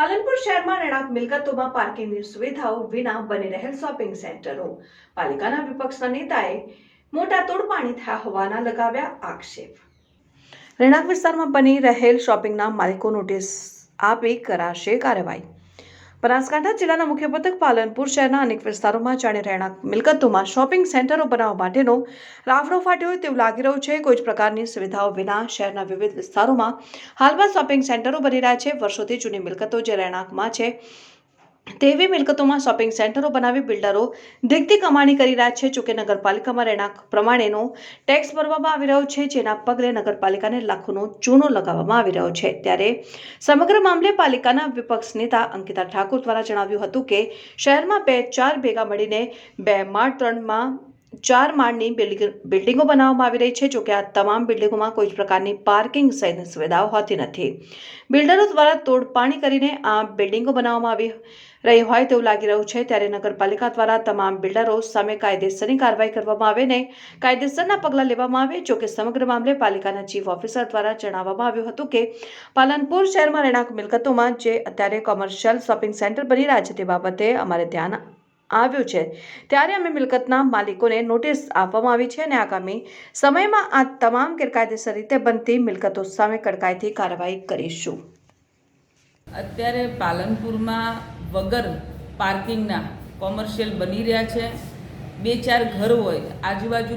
પાલનપુર શહેરમાં રહેણાંક મિલકતોમાં પાર્કિંગની સુવિધાઓ વિના બની રહેલ શોપિંગ સેન્ટરો પાલિકાના વિપક્ષના નેતાએ મોટા તોડપાણી થયા હોવાના લગાવ્યા આક્ષેપ. રહેણાંક વિસ્તારમાં બની રહેલ શોપિંગના માલિકો નોટિસ આપી કરાશે કાર્યવાહી. બનાસકાંઠા જિલ્લાના મુખ્ય મથક પાલનપુર શહેરના અનેક વિસ્તારોમાં જાણે રહેણાંક મિલકતોમાં શોપિંગ સેન્ટરો બનાવવા માટેનો રાફડો ફાટ્યો હોય તેવું લાગી રહ્યું છે. કોઈ જ પ્રકારની સુવિધાઓ વિના શહેરના વિવિધ વિસ્તારોમાં હાલમાં શોપિંગ સેન્ટરો બની રહ્યા છે. વર્ષોથી જૂની મિલકતો જે રહેણાંકમાં છે તેવી મિલકતોમાં શોપિંગ સેન્ટરો બનાવી બિલ્ડરો દીગતી કમાણી કરી રહ્યા છે, જોકે નગરપાલિકામાં રહેણાંક પ્રમાણેનો ટેક્સ ભરવામાં આવી રહ્યો છે, જેના પગલે નગરપાલિકાને લાખોનો ચૂનો લગાવવામાં આવી રહ્યો છે. ત્યારે સમગ્ર મામલે પાલિકાના વિપક્ષ નેતા અંકિતા ઠાકોર દ્વારા જણાવ્યું હતું કે શહેરમાં બે ચાર ભેગા મળીને બે માળ ત્રણમાં ચાર માળની બિલ્ડિંગ બનાવવામાં આવી રહી છે જોકે આ તમામ બિલ્ડિંગોમાં કોઈ જ પ્રકારની પાર્કિંગ સહિતની સુવિધાઓ હોતી નથી. બિલ્ડરો દ્વારા તોડપાણી કરીને આ બિલ્ડિંગો બનાવવામાં આવી રહી હોય તેવું લાગી રહ્યું છે, ત્યારે નગરપાલિકા દ્વારા તમામ બિલ્ડરો સામે કાયદેસરની કાર્યવાહી કરવામાં આવે ને કાયદેસરના પગલાં લેવામાં આવે જોકે સમગ્ર મામલે પાલિકાના ચીફ ઓફિસર દ્વારા જણાવવામાં આવ્યું હતું કે પાલનપુર શહેરમાં રહેણાંક મિલકતોમાં જે અત્યારે કોમર્શિયલ શોપિંગ સેન્ટર બની રહ્યા છે, તે બાબતે અમારે ધ્યાન આવ્યું છે. ત્યારે અમે મિલકતના માલિકોને નોટિસ આપવામાં આવી છે અને આગામી સમયમાં આ તમામ ગેરકાયદેસર રીતે બનતી મિલકતો સામે કડકાઈથી કાર્યવાહી કરીશું. અત્યારે પાલનપુરમાં વગર પાર્કિંગના કોમર્શિયલ બની રહ્યા છે. બે ચાર ઘર હોય, આજુબાજુ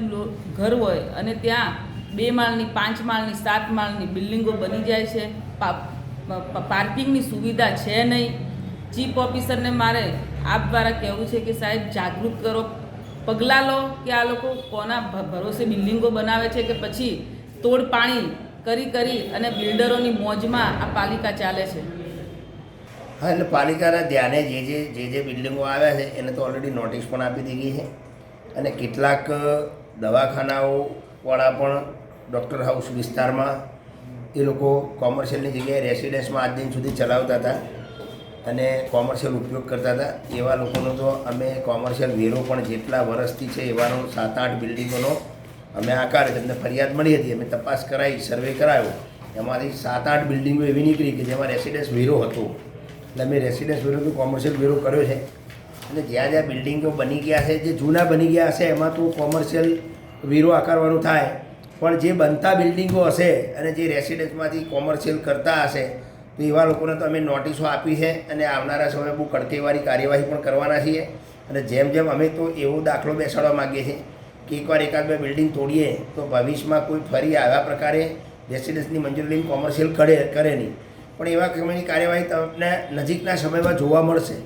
ઘર હોય અને ત્યાં બે માળની, પાંચ માળની, સાત માળની બિલ્ડિંગો બની જાય છે. પાર્કિંગની સુવિધા છે નહીં. ચીફ ઓફિસરને મારે આપ દ્વારા કહેવું છે કે સાહેબ, જાગૃત કરો. પગલાં લો કે આ લોકો કોના ભરોસે બિલ્ડિંગો બનાવે છે કે પછી તોડ પાણી કરી કરી અને બિલ્ડરોની મોજમાં આ પાલિકા ચાલે છે? હા, એટલે પાલિકાના ધ્યાને જે જે જે જે બિલ્ડિંગો આવ્યા છે, એને તો ઓલરેડી નોટિસ પણ આપી દીધી છે. અને કેટલાક દવાખાનાઓવાળા પણ ડૉક્ટર હાઉસ વિસ્તારમાં એ લોકો કોમર્શિયલની જગ્યાએ રેસિડેન્સમાં આજ દિન સુધી ચલાવતા હતા. અને કોમર્શિયલ ઉપયોગ કરતા હતા. એવા લોકોનો તો અમે કોમર્શિયલ વેરો પણ જેટલા વર્ષથી છે, એવાનો સાત આઠ બિલ્ડિંગોનો અમે આકાર તેમને ફરિયાદ મળી હતી. અમે તપાસ કરાવી સર્વે કરાયો. એમાંથી સાત આઠ બિલ્ડિંગો એવી નીકળી કે જેમાં રેસિડન્સ વેરો હતો. એટલે અમે રેસિડેન્સ વેરો કોમર્શિયલ વેરો કર્યો છે. અને જ્યાં જ્યાં બિલ્ડિંગો બની ગયા છે, જે જૂના બની ગયા હશે, એમાં તો કોમર્શિયલ વેરો આકારવાનું થાય. પણ જે બનતા બિલ્ડિંગો હશે અને જે રેસિડન્સમાંથી કોમર્શિયલ કરતા હશે તો એવા લોકોને તો અમે નોટિસો આપી છે અને આવનારા સમયે બહુ કડકેવાળી કાર્યવાહી પણ કરવાના છીએ. અને જેમ જેમ અમે તો એવો દાખલો બેસાડવા માગીએ છીએ કે એકવાર એકાદ બે બિલ્ડિંગ તોડીએ તો ભવિષ્યમાં કોઈ ફરી આવા પ્રકારે રેસિડન્સની મંજૂરી લઈને કોમર્શિયલ કરે કરે નહીં. પણ એવા કંઈની કાર્યવાહી તમને નજીકના સમયમાં જોવા મળશે.